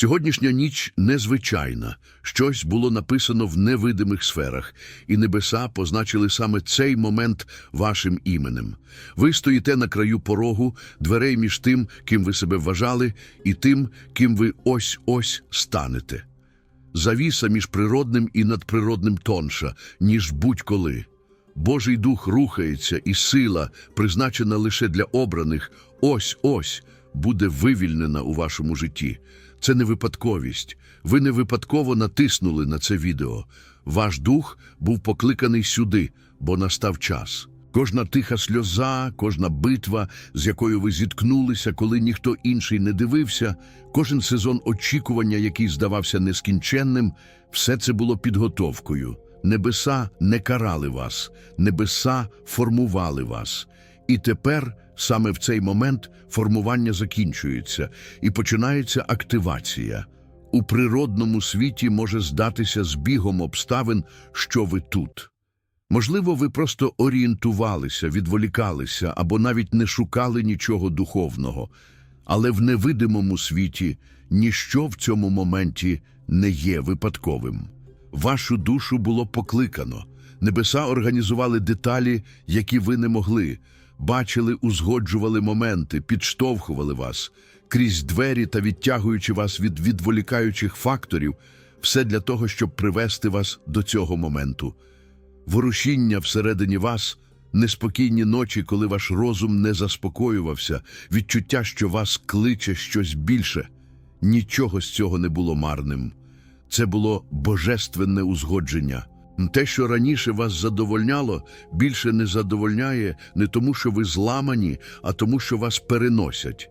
Сьогоднішня ніч незвичайна, щось було написано в невидимих сферах, і небеса позначили саме цей момент вашим іменем. Ви стоїте на краю порогу, дверей між тим, ким ви себе вважали, і тим, ким ви ось-ось станете. Завіса між природним і надприродним тонша, ніж будь-коли. Божий дух рухається, і сила, призначена лише для обраних, ось-ось буде вивільнена у вашому житті. Це не випадковість. Ви не випадково натиснули на це відео. Ваш дух був покликаний сюди, бо настав час. Кожна тиха сльоза, кожна битва, з якою ви зіткнулися, коли ніхто інший не дивився, кожен сезон очікування, який здавався нескінченним, все це було підготовкою. Небеса не карали вас, небеса формували вас. І тепер, саме в цей момент, формування закінчується і починається активація. У природному світі може здатися збігом обставин, що ви тут. Можливо, ви просто орієнтувалися, відволікалися або навіть не шукали нічого духовного, але в невидимому світі ніщо в цьому моменті не є випадковим. Вашу душу було покликано. Небеса організували деталі, які ви не могли, бачили, узгоджували моменти, підштовхували вас крізь двері та відтягуючи вас від відволікаючих факторів, все для того, щоб привести вас до цього моменту. Ворушіння всередині вас, неспокійні ночі, коли ваш розум не заспокоювався, відчуття, що вас кличе щось більше. Нічого з цього не було марним. Це було божественне узгодження. Те, що раніше вас задовольняло, більше не задовольняє не тому, що ви зламані, а тому, що вас переносять.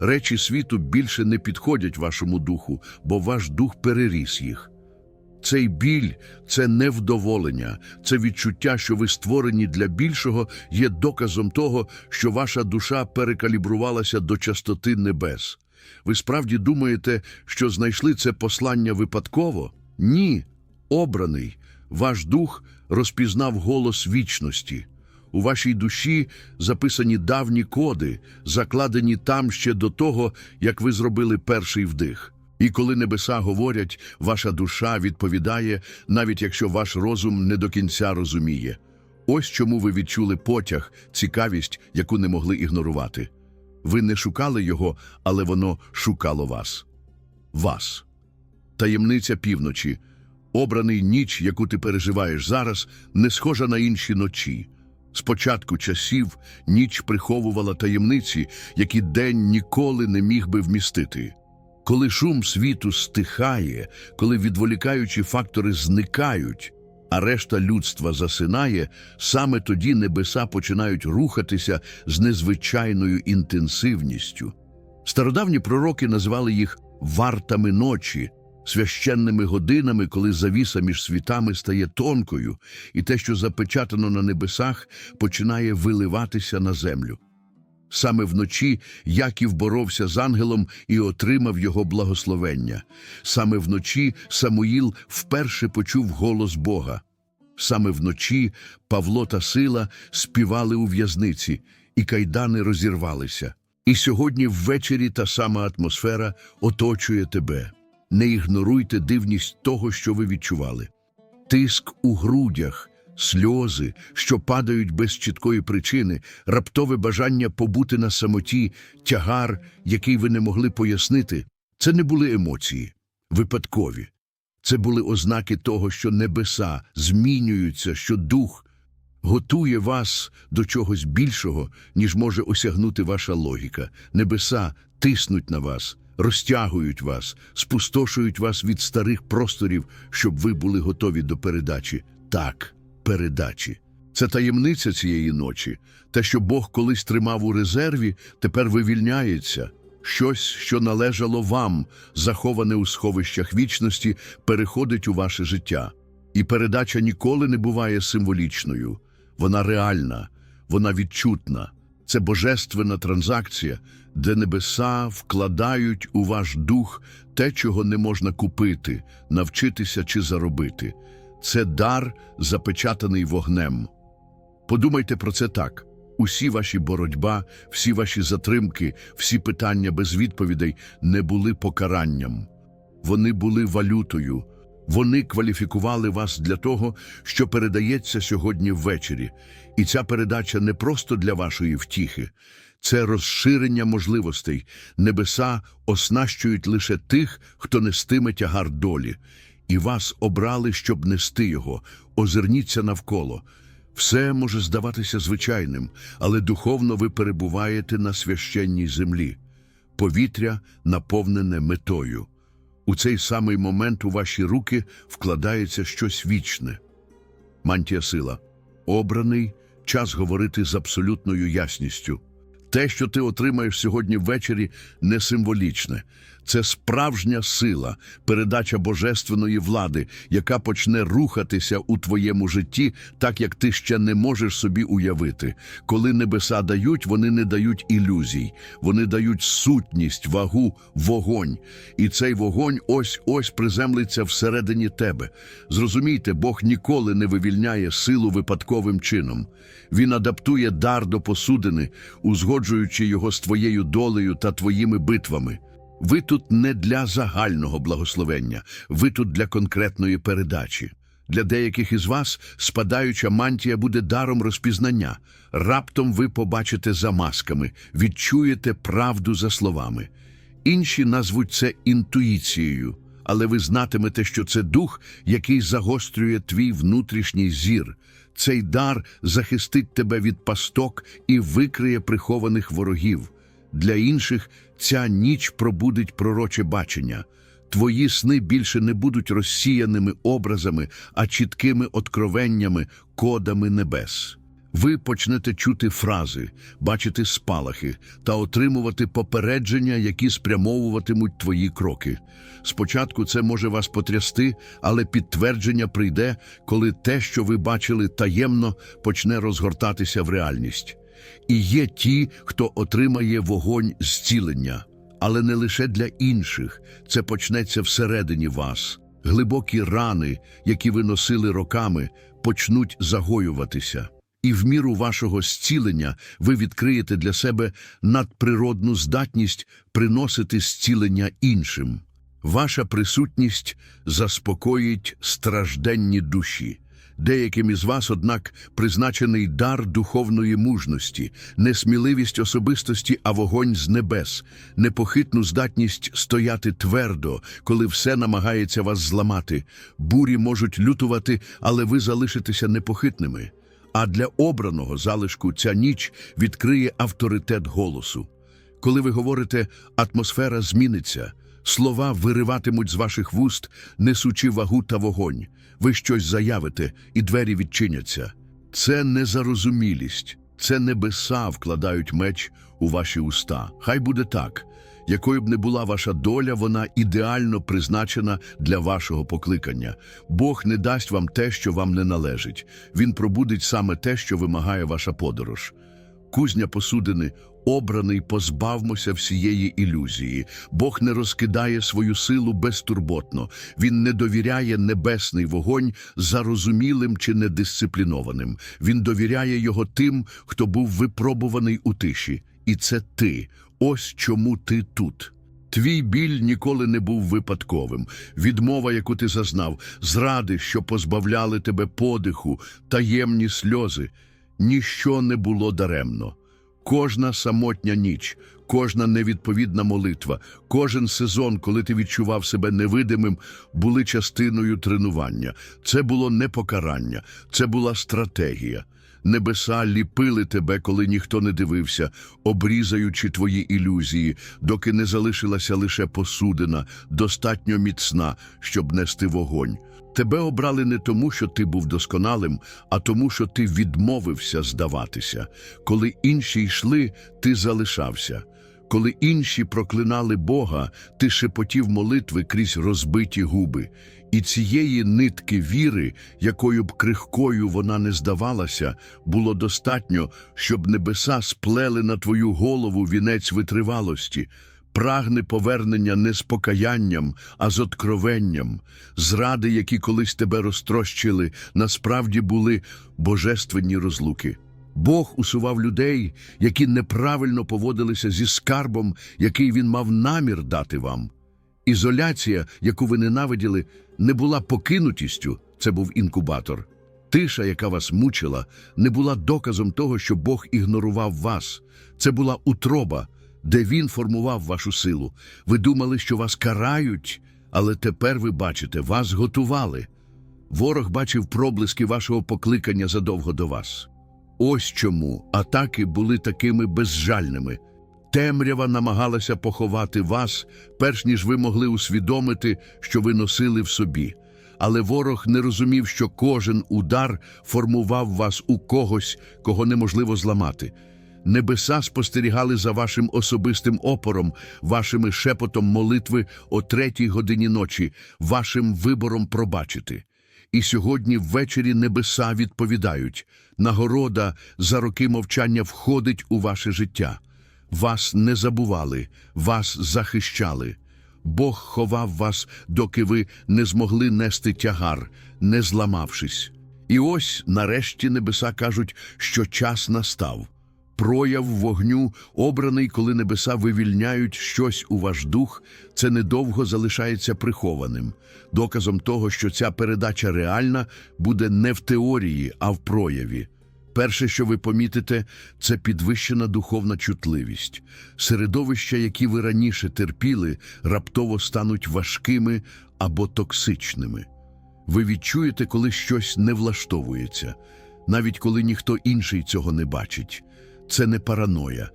Речі світу більше не підходять вашому духу, бо ваш дух переріс їх. Цей біль, це невдоволення, це відчуття, що ви створені для більшого, є доказом того, що ваша душа перекалібрувалася до частоти небес. Ви справді думаєте, що знайшли це послання випадково? Ні, обраний. Ваш дух розпізнав голос вічності. У вашій душі записані давні коди, закладені там ще до того, як ви зробили перший вдих. І коли небеса говорять, ваша душа відповідає, навіть якщо ваш розум не до кінця розуміє. Ось чому ви відчули потяг, цікавість, яку не могли ігнорувати. Ви не шукали його, але воно шукало вас. Вас. Таємниця півночі. Обраний ніч, яку ти переживаєш зараз, не схожа на інші ночі. З початку часів ніч приховувала таємниці, які день ніколи не міг би вмістити. Коли шум світу стихає, коли відволікаючі фактори зникають, а решта людства засинає, саме тоді небеса починають рухатися з незвичайною інтенсивністю. Стародавні пророки називали їх вартами ночі, священними годинами, коли завіса між світами стає тонкою, і те, що запечатано на небесах, починає виливатися на землю. Саме вночі Яків боровся з ангелом і отримав його благословення. Саме вночі Самуїл вперше почув голос Бога. Саме вночі Павло та Сила співали у в'язниці, і кайдани розірвалися. І сьогодні ввечері та сама атмосфера оточує тебе. Не ігноруйте дивність того, що ви відчували. Тиск у грудях, сльози, що падають без чіткої причини, раптове бажання побути на самоті, тягар, який ви не могли пояснити, це не були емоції, випадкові. Це були ознаки того, що небеса змінюються, що дух готує вас до чогось більшого, ніж може осягнути ваша логіка. Небеса тиснуть на вас, розтягують вас, спустошують вас від старих просторів, щоб ви були готові до передачі. Так, передачі. Це таємниця цієї ночі. Те, що Бог колись тримав у резерві, тепер вивільняється. Щось, що належало вам, заховане у сховищах вічності, переходить у ваше життя. І передача ніколи не буває символічною. Вона реальна, вона відчутна. Це божественна транзакція, де небеса вкладають у ваш дух те, чого не можна купити, навчитися чи заробити. Це дар, запечатаний вогнем. Подумайте про це так. Усі ваші боротьба, всі ваші затримки, всі питання без відповідей не були покаранням. Вони були валютою. Вони кваліфікували вас для того, що передається сьогодні ввечері. І ця передача не просто для вашої втіхи, це розширення можливостей. Небеса оснащують лише тих, хто нестиме тягар долі. І вас обрали, щоб нести його. Озирніться навколо. Все може здаватися звичайним, але духовно ви перебуваєте на священній землі. Повітря наповнене метою. У цей самий момент у ваші руки вкладається щось вічне. Мантія сила. Обраний час говорити з абсолютною ясністю. Те, що ти отримаєш сьогодні ввечері, не символічне. Це справжня сила, передача божественної влади, яка почне рухатися у твоєму житті, так як ти ще не можеш собі уявити. Коли небеса дають, вони не дають ілюзій, вони дають сутність, вагу, вогонь. І цей вогонь ось ось приземлиться всередині тебе. Зрозумійте, Бог ніколи не вивільняє силу випадковим чином. Він адаптує дар до посудини, узгоджуючи його з твоєю долею та твоїми битвами. Ви тут не для загального благословення, ви тут для конкретної передачі. Для деяких із вас спадаюча мантія буде даром розпізнання. Раптом ви побачите за масками, відчуєте правду за словами. Інші назвуть це інтуїцією, але ви знатимете, що це дух, який загострює твій внутрішній зір. Цей дар захистить тебе від пасток і викриє прихованих ворогів. Для інших ця ніч пробудить пророче бачення. Твої сни більше не будуть розсіяними образами, а чіткими откровеннями, кодами небес. Ви почнете чути фрази, бачити спалахи та отримувати попередження, які спрямовуватимуть твої кроки. Спочатку це може вас потрясти, але підтвердження прийде, коли те, що ви бачили таємно, почне розгортатися в реальність. І є ті, хто отримає вогонь зцілення, але не лише для інших. Це почнеться всередині вас. Глибокі рани, які ви носили роками, почнуть загоюватися. І в міру вашого зцілення ви відкриєте для себе надприродну здатність приносити зцілення іншим. Ваша присутність заспокоїть стражденні душі. Деяким із вас, однак, призначений дар духовної мужності, не сміливість особистості, а вогонь з небес, непохитну здатність стояти твердо, коли все намагається вас зламати. Бурі можуть лютувати, але ви залишитеся непохитними. А для обраного залишку ця ніч відкриє авторитет голосу. Коли ви говорите, атмосфера зміниться, слова вириватимуть з ваших вуст, несучи вагу та вогонь. Ви щось заявите, і двері відчиняться. Це не зарозумілість, це небеса вкладають меч у ваші уста. Хай буде так. Якою б не була ваша доля, вона ідеально призначена для вашого покликання. Бог не дасть вам те, що вам не належить. Він пробудить саме те, що вимагає ваша подорож. Кузня посудини, обраний, позбавмося всієї ілюзії. Бог не розкидає свою силу безтурботно. Він не довіряє небесний вогонь зарозумілим чи недисциплінованим. Він довіряє його тим, хто був випробуваний у тиші. І це ти. Ось чому ти тут. Твій біль ніколи не був випадковим. Відмова, яку ти зазнав, зради, що позбавляли тебе подиху, таємні сльози. Ніщо не було даремно. Кожна самотня ніч, кожна невідповідна молитва, кожен сезон, коли ти відчував себе невидимим, були частиною тренування. Це було не покарання, це була стратегія. Небеса ліпили тебе, коли ніхто не дивився, обрізаючи твої ілюзії, доки не залишилася лише посудина, достатньо міцна, щоб нести вогонь. Тебе обрали не тому, що ти був досконалим, а тому, що ти відмовився здаватися. Коли інші йшли, ти залишався. Коли інші проклинали Бога, ти шепотів молитви крізь розбиті губи. І цієї нитки віри, якою б крихкою вона не здавалася, було достатньо, щоб небеса сплели на твою голову вінець витривалості. Прагне повернення не з покаянням, а з откровенням. Зради, які колись тебе розтрощили, насправді були божественні розлуки. Бог усував людей, які неправильно поводилися зі скарбом, який він мав намір дати вам. Ізоляція, яку ви ненавиділи, не була покинутістю, це був інкубатор. Тиша, яка вас мучила, не була доказом того, що Бог ігнорував вас. Це була утроба, де Він формував вашу силу. Ви думали, що вас карають, але тепер ви бачите, вас готували. Ворог бачив проблиски вашого покликання задовго до вас. Ось чому атаки були такими безжальними. Темрява намагалася поховати вас, перш ніж ви могли усвідомити, що ви носили в собі. Але ворог не розумів, що кожен удар формував вас у когось, кого неможливо зламати. Небеса спостерігали за вашим особистим опором, вашими шепотом молитви о третій годині ночі, вашим вибором пробачити. І сьогодні ввечері небеса відповідають. Нагорода за роки мовчання входить у ваше життя. Вас не забували, вас захищали. Бог ховав вас, доки ви не змогли нести тягар, не зламавшись. І ось, нарешті, небеса кажуть, що час настав. Прояв вогню, обраний, коли небеса вивільняють щось у ваш дух, це недовго залишається прихованим. Доказом того, що ця передача реальна, буде не в теорії, а в прояві. Перше, що ви помітите, це підвищена духовна чутливість. Середовища, які ви раніше терпіли, раптово стануть важкими або токсичними. Ви відчуєте, коли щось не влаштовується, навіть коли ніхто інший цього не бачить. Це не параноя,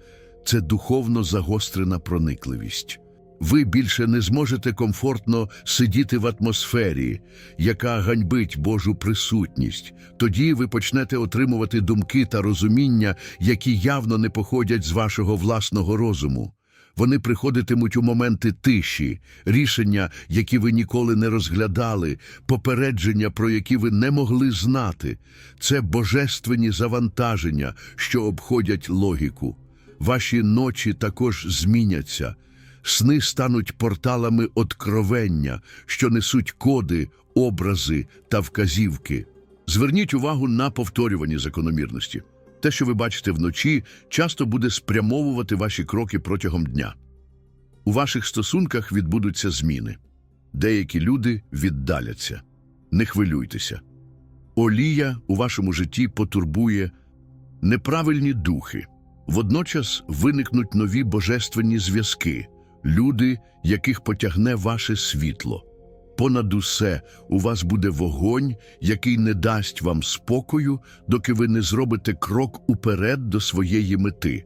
це духовно загострена проникливість. Ви більше не зможете комфортно сидіти в атмосфері, яка ганьбить Божу присутність. Тоді ви почнете отримувати думки та розуміння, які явно не походять з вашого власного розуму. Вони приходитимуть у моменти тиші, рішення, які ви ніколи не розглядали, попередження, про які ви не могли знати. Це божественні завантаження, що обходять логіку. Ваші ночі також зміняться. Сни стануть порталами откровення, що несуть коди, образи та вказівки. Зверніть увагу на повторювані закономірності. Те, що ви бачите вночі, часто буде спрямовувати ваші кроки протягом дня. У ваших стосунках відбудуться зміни. Деякі люди віддаляться. Не хвилюйтеся. Олія у вашому житті потурбує неправильні духи. Водночас виникнуть нові божественні зв'язки, люди, яких потягне ваше світло. Понад усе у вас буде вогонь, який не дасть вам спокою, доки ви не зробите крок уперед до своєї мети.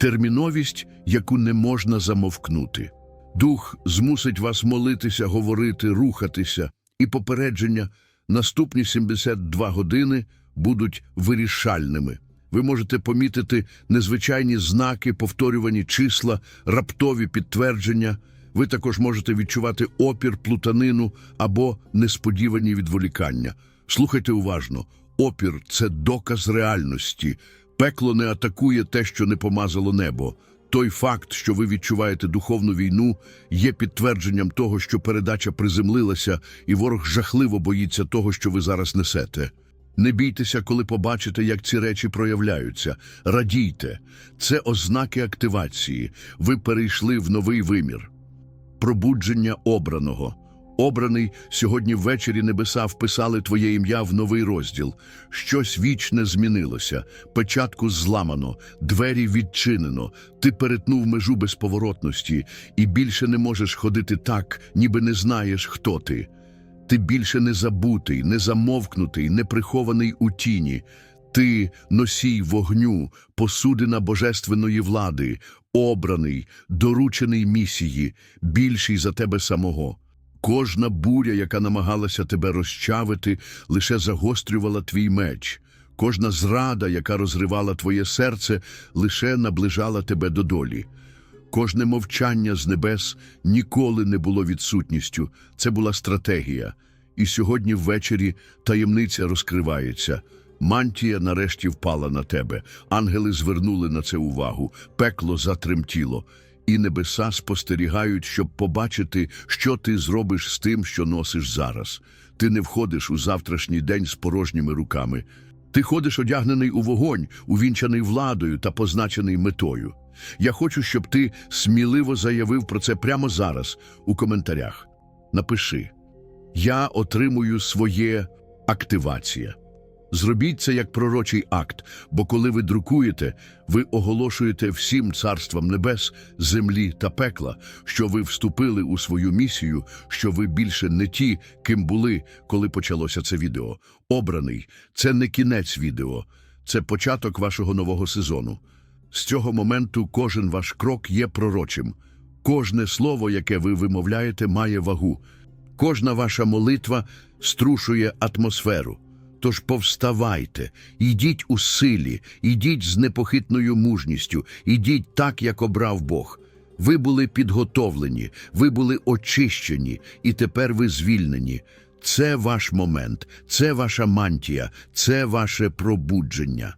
Терміновість, яку не можна замовкнути. Дух змусить вас молитися, говорити, рухатися, і попередження наступні 72 години будуть вирішальними. Ви можете помітити незвичайні знаки, повторювані числа, раптові підтвердження. Ви також можете відчувати опір, плутанину або несподівані відволікання. Слухайте уважно: опір це доказ реальності. Пекло не атакує те, що не помазало небо. Той факт, що ви відчуваєте духовну війну, є підтвердженням того, що передача приземлилася, і ворог жахливо боїться того, що ви зараз несете. Не бійтеся, коли побачите, як ці речі проявляються. Радійте, це ознаки активації. Ви перейшли в новий вимір. Пробудження обраного. Обраний сьогодні ввечері небеса вписали твоє ім'я в новий розділ. Щось вічне змінилося, печатку зламано, двері відчинено. Ти перетнув межу безповоротності і більше не можеш ходити так, ніби не знаєш, хто ти. Ти більше не забутий, не замовкнутий, не прихований у тіні. Ти носій вогню, посудина божественної влади, обраний, доручений місії, більший за тебе самого. Кожна буря, яка намагалася тебе розчавити, лише загострювала твій меч. Кожна зрада, яка розривала твоє серце, лише наближала тебе до долі. Кожне мовчання з небес ніколи не було відсутністю, це була стратегія. І сьогодні ввечері таємниця розкривається. Мантія нарешті впала на тебе. Ангели звернули на це увагу, пекло затремтіло, і небеса спостерігають, щоб побачити, що ти зробиш з тим, що носиш зараз. Ти не входиш у завтрашній день з порожніми руками. Ти ходиш одягнений у вогонь, увінчаний владою та позначений метою. Я хочу, щоб ти сміливо заявив про це прямо зараз у коментарях. Напиши: Я отримую своє активація. Зробіть це як пророчий акт, бо коли ви друкуєте, ви оголошуєте всім царствам небес, землі та пекла, що ви вступили у свою місію, що ви більше не ті, ким були, коли почалося це відео. Обраний це не кінець відео, це початок вашого нового сезону. З цього моменту кожен ваш крок є пророчим. Кожне слово, яке ви вимовляєте, має вагу. Кожна ваша молитва струшує атмосферу. Тож повставайте, ідіть у силі, ідіть з непохитною мужністю, ідіть так, як обрав Бог. Ви були підготовлені, ви були очищені, і тепер ви звільнені. Це ваш момент, це ваша мантія, це ваше пробудження.